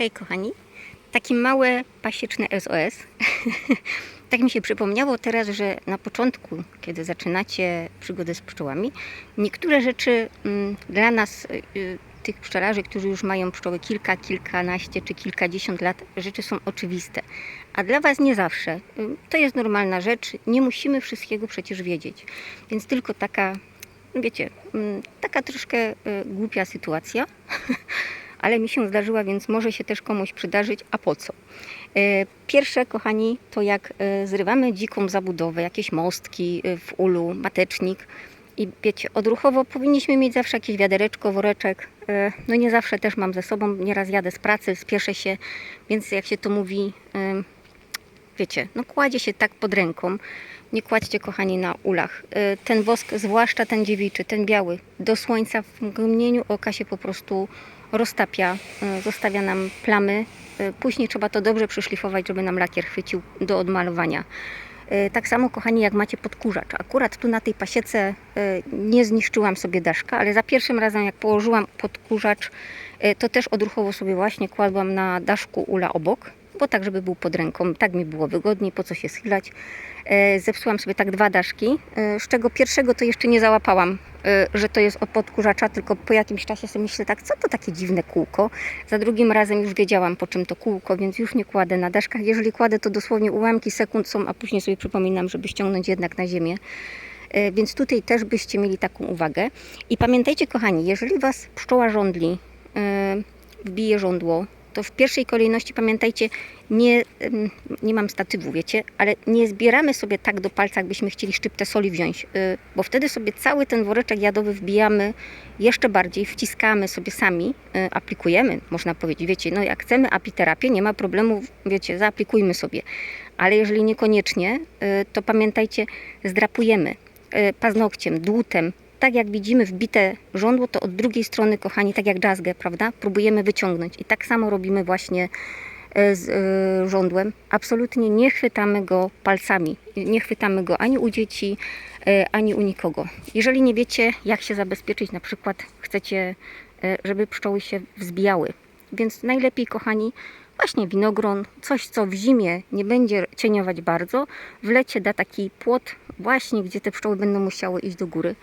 Hej kochani, takie małe pasieczne SOS. tak mi się przypomniało teraz, że na początku, kiedy zaczynacie przygodę z pszczołami, niektóre rzeczy mm, dla nas, y, y, tych pszczelarzy, którzy już mają pszczoły kilka, kilkanaście czy kilkadziesiąt lat, rzeczy są oczywiste. A dla Was nie zawsze. Y, To jest normalna rzecz, nie musimy wszystkiego przecież wiedzieć. Więc tylko taka, wiecie, mm, taka troszkę y, głupia sytuacja. ale mi się zdarzyła, więc może się też komuś przydarzyć, a po co? E, Pierwsze, kochani, to jak e, zrywamy dziką zabudowę, jakieś mostki e, w ulu, matecznik i wiecie, odruchowo powinniśmy mieć zawsze jakieś wiadereczko, woreczek. No nie zawsze też mam ze sobą, nieraz jadę z pracy, spieszę się, więc jak się to mówi, wiecie, no kładzie się tak pod ręką. Nie kładźcie, kochani, na ulach. E, Ten wosk, zwłaszcza ten dziewiczy, ten biały, do słońca w mgnieniu oka się po prostu roztapia, e, zostawia nam plamy. E, Później trzeba to dobrze przyszlifować, żeby nam lakier chwycił do odmalowania. Tak samo, kochani, jak macie podkurzacz. Akurat tu na tej pasiece nie zniszczyłam sobie daszka, ale za pierwszym razem, jak położyłam podkurzacz, to też odruchowo sobie właśnie kładłam na daszku ula obok, bo tak, żeby był pod ręką. Tak mi było wygodniej, po co się schylać. E, Zepsułam sobie tak dwa daszki, e, z czego pierwszego to jeszcze nie załapałam, e, że to jest od podkurzacza, tylko po jakimś czasie sobie myślę tak, co to takie dziwne kółko. Za drugim razem już wiedziałam po czym to kółko, więc już nie kładę na daszkach. Jeżeli kładę, to dosłownie ułamki sekund są, a później sobie przypominam, żeby ściągnąć jednak na ziemię. Więc tutaj też byście mieli taką uwagę. I pamiętajcie, kochani, jeżeli Was pszczoła żądli, wbije żądło, to w pierwszej kolejności pamiętajcie, nie, nie mam statywu, wiecie, ale nie zbieramy sobie tak do palca, jakbyśmy chcieli szczyptę soli wziąć, y, bo wtedy sobie cały ten woreczek jadowy wbijamy jeszcze bardziej, wciskamy sobie sami, y, aplikujemy, można powiedzieć, wiecie, no jak chcemy apiterapię, nie ma problemu, wiecie, zaaplikujmy sobie, ale jeżeli niekoniecznie, y, to pamiętajcie, zdrapujemy paznokciem, dłutem, tak jak widzimy wbite żądło, to od drugiej strony, kochani, tak jak jazzgę, prawda? Próbujemy wyciągnąć. I tak samo robimy właśnie e, z e, żądłem. Absolutnie nie chwytamy go palcami. Nie chwytamy go ani u dzieci, e, ani u nikogo. Jeżeli nie wiecie, jak się zabezpieczyć, na przykład chcecie, żeby pszczoły się wzbijały. Więc najlepiej, kochani, właśnie winogron, coś co w zimie nie będzie cieniować bardzo, w lecie da taki płot właśnie, gdzie te pszczoły będą musiały iść do góry.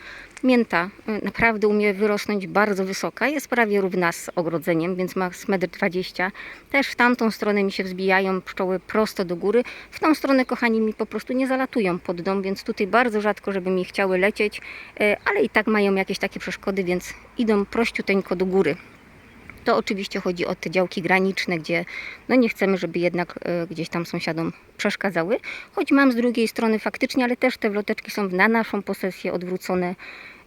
Mięta y, naprawdę umie wyrosnąć bardzo wysoka, jest prawie równa z ogrodzeniem, więc ma z 1,20 m. Też w tamtą stronę mi się wzbijają pszczoły prosto do góry. W tą stronę, kochani, mi po prostu nie zalatują pod dom, więc tutaj bardzo rzadko, żeby mi chciały lecieć, y, ale i tak mają jakieś takie przeszkody, więc idą prościuteńko do góry. To oczywiście chodzi o te działki graniczne, gdzie no nie chcemy, żeby jednak e, gdzieś tam sąsiadom przeszkadzały. Choć mam z drugiej strony faktycznie, ale też te wloteczki są na naszą posesję odwrócone,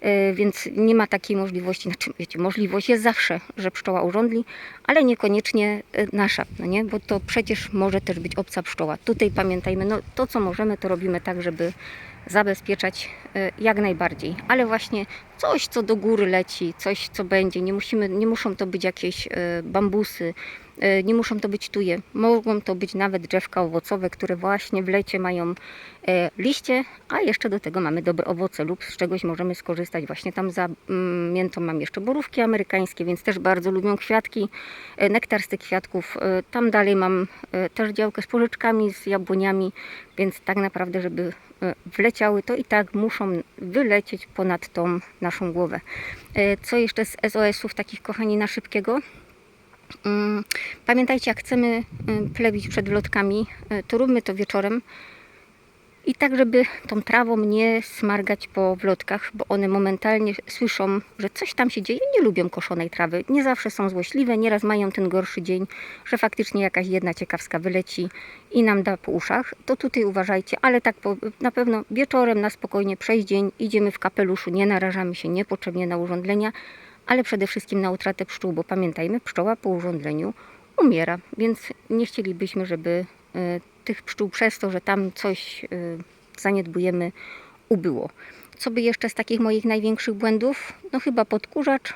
e, więc nie ma takiej możliwości. Znaczy, wiecie, możliwość jest zawsze, że pszczoła urządli, ale niekoniecznie e, nasza, no nie? bo to przecież może też być obca pszczoła. Tutaj pamiętajmy, no to co możemy, to robimy tak, żeby zabezpieczać e, jak najbardziej. Ale właśnie coś, co do góry leci, coś, co będzie. Nie, musimy, nie muszą to być jakieś e, bambusy, nie muszą to być tuje. Mogą to być nawet drzewka owocowe, które właśnie w lecie mają e, liście, a jeszcze do tego mamy dobre owoce lub z czegoś możemy skorzystać. Właśnie tam za mm, miętą mam jeszcze borówki amerykańskie, więc też bardzo lubią kwiatki, e, nektar z tych kwiatków. E, Tam dalej mam e, też działkę z porzeczkami, z jabłoniami, więc tak naprawdę, żeby e, wleciały, to i tak muszą wylecieć ponad tą naszą głowę. E, Co jeszcze z SOS-ów takich kochani na szybkiego? Mm, Pamiętajcie, jak chcemy y, plewić przed wlotkami, y, to róbmy to wieczorem. I tak, żeby tą trawą nie smargać po wlotkach, bo one momentalnie słyszą, że coś tam się dzieje, nie lubią koszonej trawy. Nie zawsze są złośliwe, nieraz mają ten gorszy dzień, że faktycznie jakaś jedna ciekawska wyleci i nam da po uszach. To tutaj uważajcie, ale tak po, na pewno wieczorem na spokojnie przejść dzień, idziemy w kapeluszu, nie narażamy się niepotrzebnie na urządzenia, ale przede wszystkim na utratę pszczół, bo pamiętajmy, pszczoła po urządzeniu umiera, więc nie chcielibyśmy, żeby y, tych pszczół przez to, że tam coś y, zaniedbujemy, ubyło. Co by jeszcze z takich moich największych błędów? No chyba podkurzacz, y,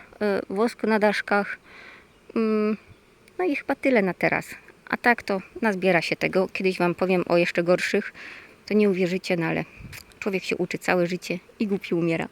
wosk na daszkach, mm, no i chyba tyle na teraz. A tak to nazbiera się tego. Kiedyś Wam powiem o jeszcze gorszych, to nie uwierzycie, no ale człowiek się uczy całe życie i głupi umiera.